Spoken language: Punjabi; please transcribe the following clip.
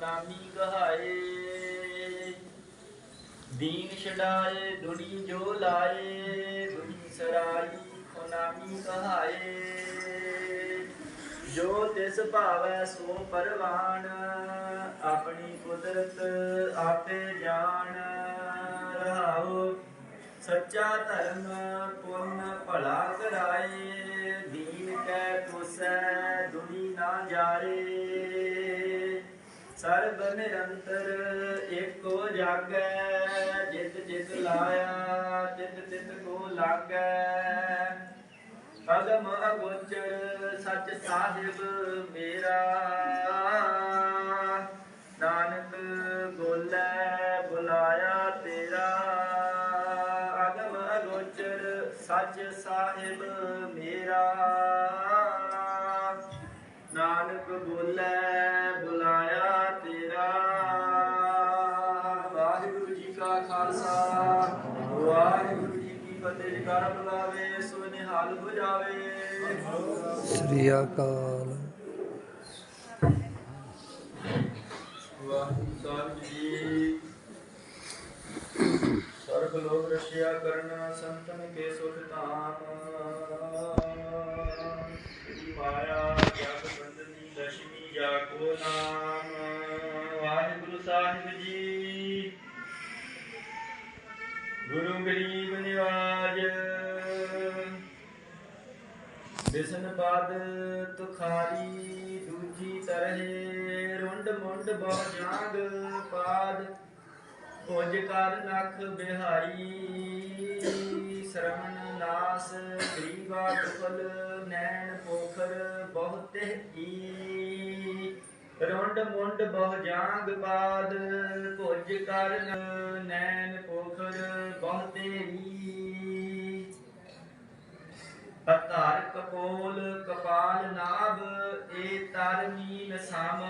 ਨਾਮੀ ਕਹਾਏ ਦੀਨ ਛਡਾਏ, ਦੁਨੀ ਜੋ ਲਾਏ, ਦੁਨੀ ਸਰਾਈ ਖੁਨਾਮੀ ਕਹਾਏ ਜੋ ਤਿਸ ਭਾਵੈ ਸੋ ਪਰਵਾਨ, ਆਪਣੀ ਕੁਦਰਤ ਆਪੇ ਜਾਣ। ਰਹਾਓ ਸੱਚਾ ਧਰਮ, ਪੁੰਨ ਭਲਾ ਕਰਾਏ। ਦੀਨ ਕੈ ਤੁਸੈ ਦੁਨੀ ਨਾ ਜਾਏ। ਸਰਬ ਨਿਰੰਤਰ ਏਕੋ ਜਾਗੈ, ਜਿਤ ਜਿਤ ਲਾਇਆ ਤਿਤ ਤਿਤ ਕੋ ਲਾਗੈ। ਅਗਮ ਅਗੋਚਰ ਸੱਚ ਸਾਹਿਬ ਮੇਰਾ। ਨਾਨਕ ਬੋਲੇ, ਬੁਲਾਇਆ ਤੇਰਾ। ਅਗਮ ਅਗੋਚਰ ਸਚ ਸਾਹਿਬ ਮੇਰਾ। ਨਾਨਕ ਬੋਲੇ ਕਾ ਖਾਲਸਾ। ਵਾਹਿਗੁਰੂ ਜੀ ਕੀ ਫਤਿਹ ਜਕਾਰਾ ਬੁਲਾਵੇ ਸੋ ਨਿਹਾਲ ਜਾਵੇ ਸ੍ਰੀ ਅਕਾਲ। ਵਾਹਿਗੁਰੂ ਸਾਹਿਬ ਜੀ। ਸਰਬ ਲੋਕ ਰਖਿਆ ਕਰਨਾ ਸੰਤਨ ਕੇ ਸੁਖ ਧਾਮ। ਜੀ ਮਾਇਆ ਜਗ ਬੰਦਨੀ ਲక్ష్ਮੀ ਜਾ ਕੋ ਨਾਮ। ਵਾਹਿਗੁਰੂ ਸਾਹਿਬ ਜੀ। ਗਰੀਬ ਨਿਵਾਜ। ਬਿਸਨ ਬਾਦ ਤੁਖਾਰੀ ਦੂਜੀ ਤਰਹਿ, ਰੁੰਡ ਮੁੰਡ ਬਹੁ ਜਾਗ ਪਾਦ। ਪੁੰਜ ਕਰ ਨਖ ਬਿਹਾਰੀ ਸ਼ਰਮਨ ਨਾਸ ਗਰੀਬਾ ਟੁਕਲ ਨੈਣ ਪੋਖਰ ਬਹੁਤੇ ਈ। ਰੁੰਡ ਮੁੰਡ ਬਹੁ ਜਾਂਗ ਬਾਦ, ਭੁਜ ਕਰਨ ਨੈਣ ਪੋਖਰ ਬਹੁਤੇ ਈ ਅਧਾਰ ਕਪੋਲ ਕਪਾਲ ਨਾਭ, ਏ ਤਰ ਮੀਨ ਸਮ।